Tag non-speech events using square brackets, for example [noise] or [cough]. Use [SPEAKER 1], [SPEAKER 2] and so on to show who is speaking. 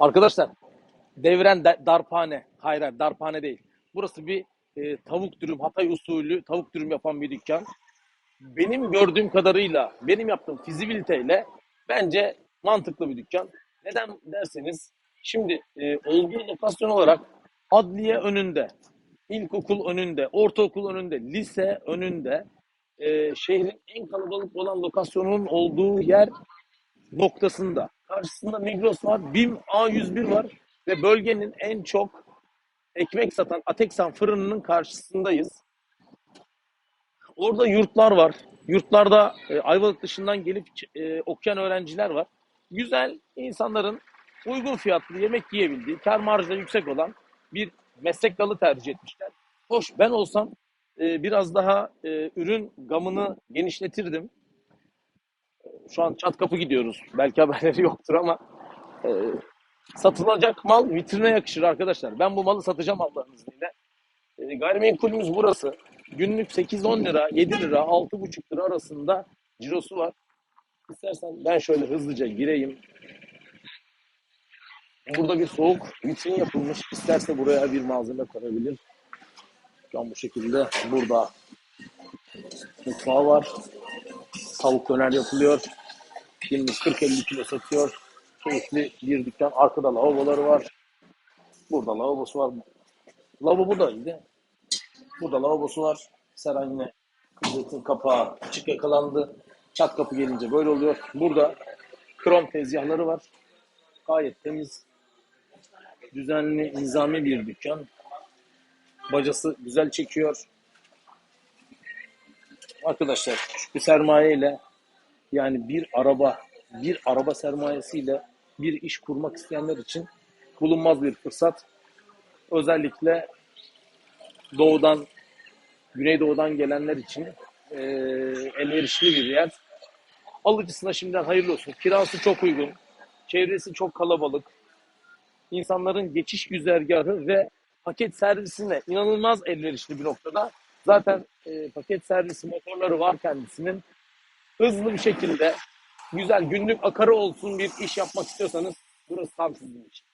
[SPEAKER 1] Arkadaşlar devren de- darphane. Hayır hayır darphane değil. Burası bir e, tavuk dürüm, Hatay usulü tavuk dürüm yapan bir dükkan. Benim gördüğüm kadarıyla, benim yaptığım fizibiliteyle bence mantıklı bir dükkan. Neden derseniz şimdi e, olduğu lokasyon olarak adliye önünde, ilkokul önünde, ortaokul önünde, lise önünde, e, şehrin en kalabalık olan lokasyonunun olduğu yer noktasında. Karşısında Migros var, BİM A101 var ve bölgenin en çok ekmek satan Ateksan fırınının karşısındayız. Orada yurtlar var. Yurtlarda e, Ayvalık dışından gelip e, okuyan öğrenciler var. Güzel insanların uygun fiyatlı yemek yiyebildiği, kar marjı da yüksek olan bir meslek dalı tercih etmişler. Hoş ben olsam e, biraz daha e, ürün gamını genişletirdim. Şu an çat kapı gidiyoruz. Belki haberleri [laughs] yoktur ama e, satılacak mal vitrine yakışır arkadaşlar. Ben bu malı satacağım Allah'ın izniyle. E, gayrimenkulümüz burası. Günlük 8-10 lira, 7 lira, 6,5 lira arasında cirosu var. İstersen ben şöyle hızlıca gireyim. Burada bir soğuk vitrin yapılmış. İsterse buraya bir malzeme koyabilir. Şu an bu şekilde burada mutfağı var. Tavuk döner yapılıyor. Günlük 40-50 kilo satıyor. Keyifli bir dükkan. Arkada lavaboları var. Burada lavabosu var. Lavabo da iyiydi. Burada lavabosu var. Seren yine zeytin kapağı açık yakalandı. Çat kapı gelince böyle oluyor. Burada krom tezgahları var. Gayet temiz, düzenli, nizami bir dükkan. Bacası güzel çekiyor. Arkadaşlar küçük bir sermayeyle yani bir araba, bir araba sermayesiyle bir iş kurmak isteyenler için bulunmaz bir fırsat. Özellikle doğudan, güneydoğudan gelenler için eee elverişli bir yer. Alıcısına şimdiden hayırlı olsun. Kirası çok uygun, çevresi çok kalabalık, insanların geçiş güzergahı ve paket servisine inanılmaz elverişli bir noktada. Zaten e, paket servis motorları var kendisinin. Hızlı bir şekilde güzel günlük akarı olsun bir iş yapmak istiyorsanız burası tam sizin için.